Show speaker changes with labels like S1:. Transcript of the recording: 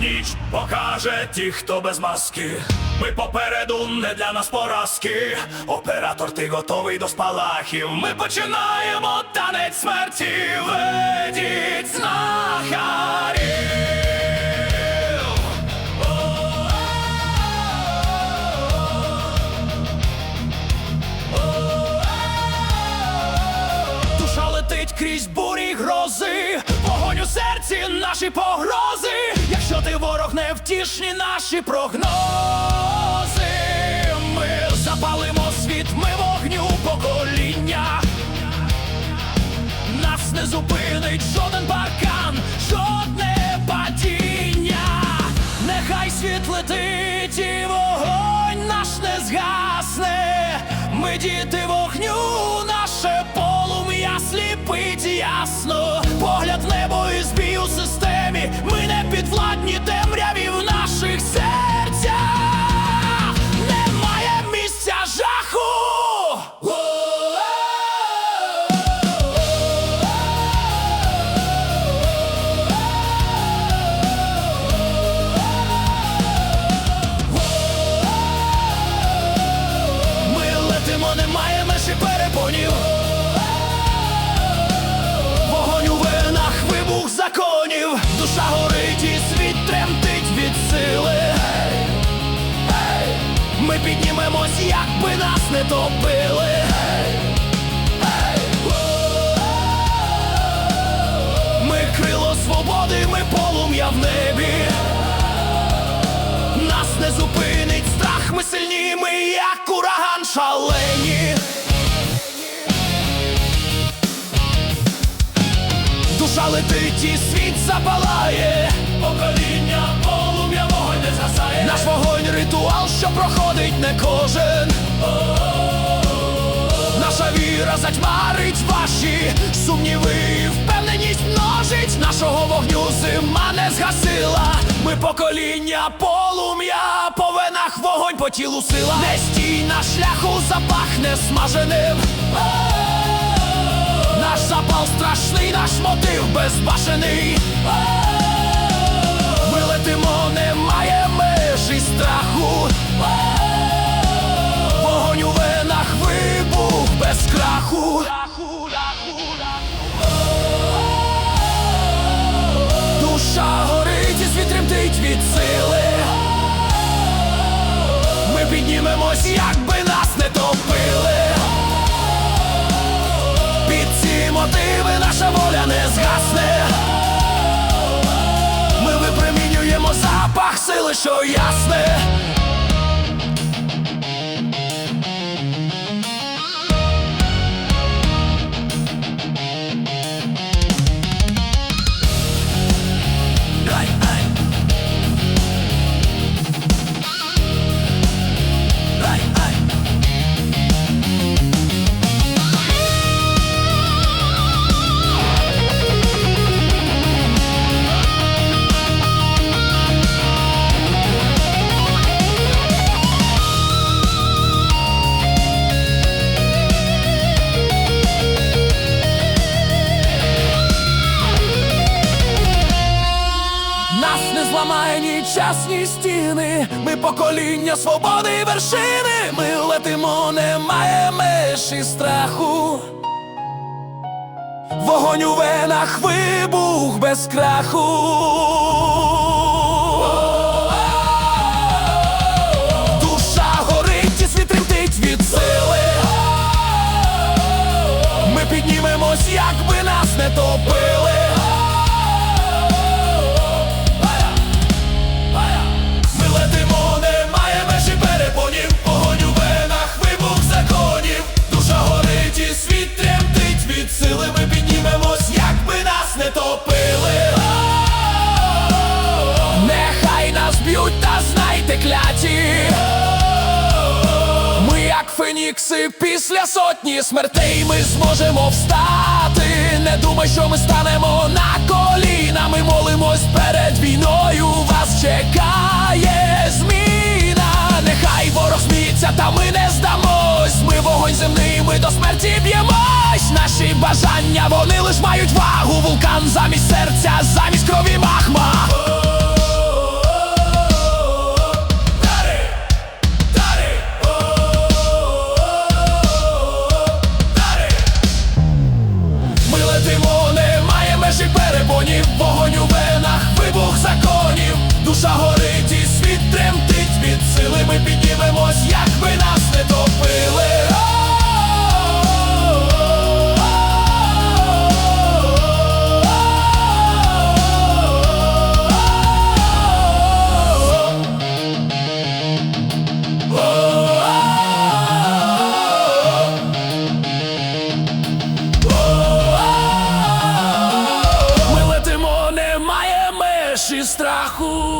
S1: Ніч покаже ті, хто без маски. Ми попереду не для нас поразки. Оператор, ти готовий до спалахів. Ми починаємо танець смерті. Ведіть знахарів. Наші погрози. Якщо ти ворог невтішні наші прогнози, ми запалимо світ, ми вогню покоління. Нас не зупинить жоден паркан, жодне піднімемось, як би нас не топили. Ми крило свободи, ми полум'я в небі. Нас не зупинить страх, ми сильні, ми як ураган шалені. Душа летить і світ запалає. Покоління, Наш вогонь ритуал, що проходить не кожен. Наша віра затьмарить ваші сумніви, впевненість множить нашого вогню зима не згасила. Ми покоління полум'я, по венах вогонь по тілу сила. Не стій на шляху запахне смаженим. Наш запал страшний, наш мотив безбашений. Ми летимо, від сили. Ми піднімемось, як би нас не топили. Під ці мотиви наша воля не згасне. Ми випромінюємо запах сили, що ясне. Зламає ні час, ні стіни. Ми покоління свободи і вершини. Ми летимо, немає і страху. Вогонь у венах, вибух без краху. Як би нас не топили. Фенікси після сотні смертей ми зможемо встати. Не думай, що ми станемо на коліна. Ми молимось перед війною. Вас чекає зміна. Нехай ворог сміється, та ми не здамось. Ми вогонь земний, ми до смерті б'ємось. Наші бажання, вони лиш мають вагу. Вулкан замість серця, замість крові махма. ми піднімемось, як би нас не топили. Ми летимо, немає меж страху.